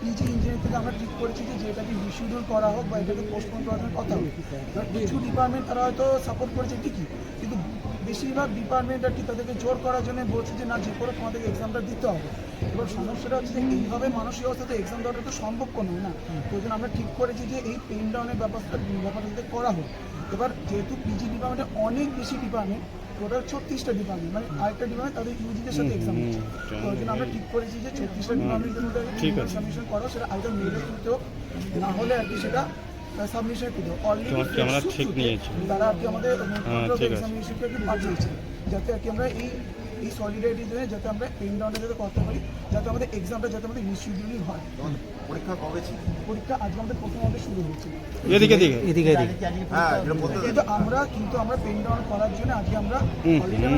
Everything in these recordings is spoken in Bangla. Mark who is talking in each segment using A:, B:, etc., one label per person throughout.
A: পিজি ইঞ্জিনিয়ারিং থেকে আমরা ঠিক করেছি যে যেটাকে রিশিডিউল করা হোক বা এটাকে পোস্টপোন করার কথা হোক কিছু ডিপার্টমেন্ট তারা হয়তো সাপোর্ট করেছে ঠিকই, কিন্তু বেশিরভাগ ডিপার্টমেন্ট আর কি তাদেরকে জোর করার জন্য বলছে যে, না, যে করে তোমাদেরকে এক্সামটা দিতে হবে। এবার সমস্যাটা হচ্ছে যে, এইভাবে মানসিক অবস্থাতে এক্সাম দেওয়াটা তো সম্ভব নয় না? ওই জন্য আমরা ঠিক করেছি যে, এই পেন ডাউনের ব্যাপারটা ব্যাপারটা করা হোক। এবার যেহেতু পিজি ডিপার্টমেন্টে অনেক বেশি ডিপার্টমেন্ট টোটাল ছত্রিশটা ডিপার্টমেন্ট মানে আরেকটা ডিপার্টমেন্ট তাদের ইউজিদের সাথে এক্সাম হচ্ছে তো ওই জন্য আমরা ঠিক করেছি যে ছত্রিশটা ডিপার্টমেন্টের মধ্যে
B: ঠিক আছে।
A: সাবমিশন করো সেটা আইদার মেলে কিন্তু না হলে আর কি সেটা সাবমিশন হোক অলরেডি
B: ক্যামেরা ঠিক নিয়েছে।
A: তারা আর কি আমাদের
B: হ্যাঁ, ঠিক আছে।
A: কি পাঠিয়েছে যাতে আর কি আমরা এই এই সলিডারিটির জন্য যাতে আমরা পেন ডাউনটা যাতে করতে পারি যাতে আমাদের এক্সামটা যাতে আমাদের রিশিডিউলিং হয়।
C: পরীক্ষা কবে ছিল?
A: পরীক্ষা আজকে আমাদের প্রথম আমাদের শুরু হয়েছে
B: এদিকে দিকে
D: এদিকে এদিকে।
C: হ্যাঁ
A: কিন্তু আমরা কিন্তু আমরা পেন ডাউন করার জন্য আজকে আমরা আমরা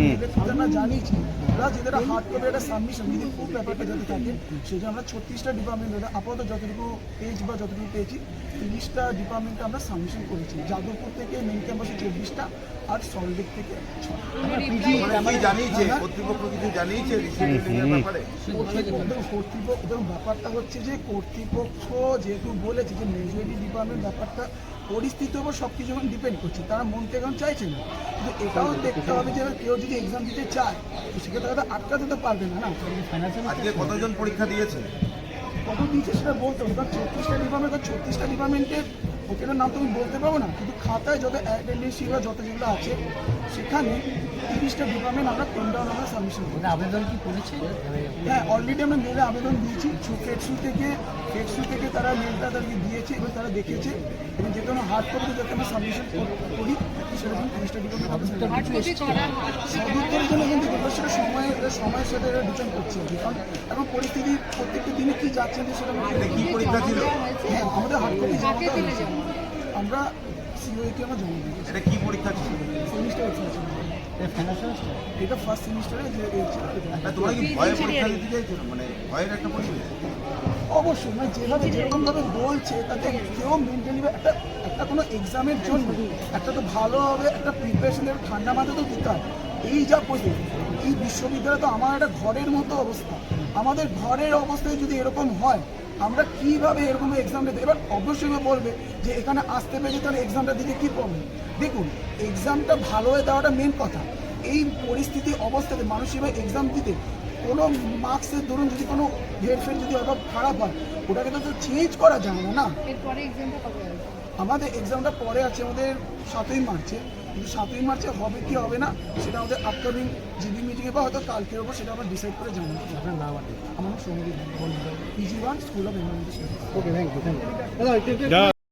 A: আমরা জানিয়েছি। প্লাস যেটা হার্ড কপি একটা সাবমিশন যদি খুব ব্যাপারটা যদি থাকে সেই জন্য আমরা ছত্রিশটা ডিপার্টমেন্ট আপাতত যতটুকু পেয়েছি বা যতটুকু পেয়েছি তিরিশটা ডিপার্টমেন্টে আমরা সাবমিশন করেছি। যাদবপুর থেকে মেন ক্যাম্পাসে চব্বিশটা আর সল্টলেক থেকে ছটা।
C: মানে জানিয়েছে কর্তৃপক্ষ কিছু জানিয়েছে ব্যাপারে?
A: কর্তৃপক্ষ দেখুন, ব্যাপারটা হচ্ছে যে কর্তৃপক্ষ যেহেতু বলেছে যে মেজরিটি ডিপার্টমেন্ট ব্যাপারটা পরিস্থিতির উপর সব কিছু এখন ডিপেন্ড করছে তারা মন থেকে এখন চাইছে না। কিন্তু এটাও দেখতে হবে যে কেউ যদি এক্সাম দিতে চায় তো সেক্ষেত্রে তারা আটকাতে তো পারবে না না?
C: আজকে কতজন পরীক্ষা দিয়েছে?
A: কত দিয়েছে সেটা বলতে হবে কারণ ছত্রিশটা ডিপার্টমেন্ট ছত্রিশটা ডিপার্টমেন্টের হোটেলের নাম তুমি বলতে পারব না কিন্তু খাতায় যত অ্যাটেন্ডেন্সি বা যত যেগুলো আছে সেখানে তিরিশটা ডিপার্টমেন্ট আমরা ডাউন আমরা সাবমিশন করি
D: আবেদন কি করেছে?
A: হ্যাঁ অলরেডি আমরা মেলে আবেদন দিয়েছি। ফেকসু থেকে ফেকসু থেকে তারা মেলটা তাদেরকে দিয়েছে এবং তারা দেখেছে এবং যে কোনো হার্ড কপি যাতে আমরা সাবমিশন করি সেরকম তিরিশটা ডিপার্টমেন্ট জন্য কিন্তু সেটা সময়ের সময়ের সাথে ডিপেন্ড করছে কারণ এখন পরিস্থিতি প্রত্যেকটা দিনে কি যাচ্ছে সেটা আমরা
C: এটা কি পরীক্ষা ছিল?
A: হ্যাঁ আমাদের হার্ড কপি জমা আমরা সিওকে আমরা জমা দিয়েছি
C: এটা কি পরীক্ষা ছিল?
A: সেমিস্টার এক্সাম এটা ফার্স্ট সেমিস্টারে যে exam, এটা।
C: না তোমরা কি ভয়ে পরীক্ষা দিতে চাইছো? মানে ভয়ের একটা পরিবেশ
A: অবশ্যই মানে যেভাবে যেরকমভাবে বলছে তাতে কেউ মেন্টালি একটা একটা কোনো এক্সামের জন্য একটা তো ভালোভাবে একটা প্রিপারেশনের ঠান্ডা মাথা তো দিতে হয় এই যা পরিস্থিতি এই বিশ্ববিদ্যালয় তো আমার একটা ঘরের মতো অবস্থা। আমাদের ঘরের অবস্থায় যদি এরকম হয় আমরা কীভাবে এরকম এক্সাম দিতে এবার অবশ্যই বলবে যে এখানে আসতে পেরে তাহলে এক্সামটা দিতে কী প্রবলেম দেখুন এক্সামটা ভালো হয়ে দেওয়াটা মেন কথা। এই পরিস্থিতি অবস্থাতে মানুষ এবার এক্সাম দিতে কোনো মার্কসের ধরুন যদি কোনো হেরফের যদি অভাব খারাপ হয় ওটাকে তো চেঞ্জ করা যায় না না?
E: এক্সামটা
A: আমাদের এক্সামটা পরে আছে আমাদের সাতই মার্চে। কিন্তু সাতই মার্চে হবে কি হবে না সেটা আমাদের আপকামিং জিবি মিটিংয়ে বা হয়তো কালকের ওপর সেটা আমরা ডিসাইড করে জানাব।
D: আপনার নাম
A: আমার Sangeet PG one school of emergency
D: okay thank you thank you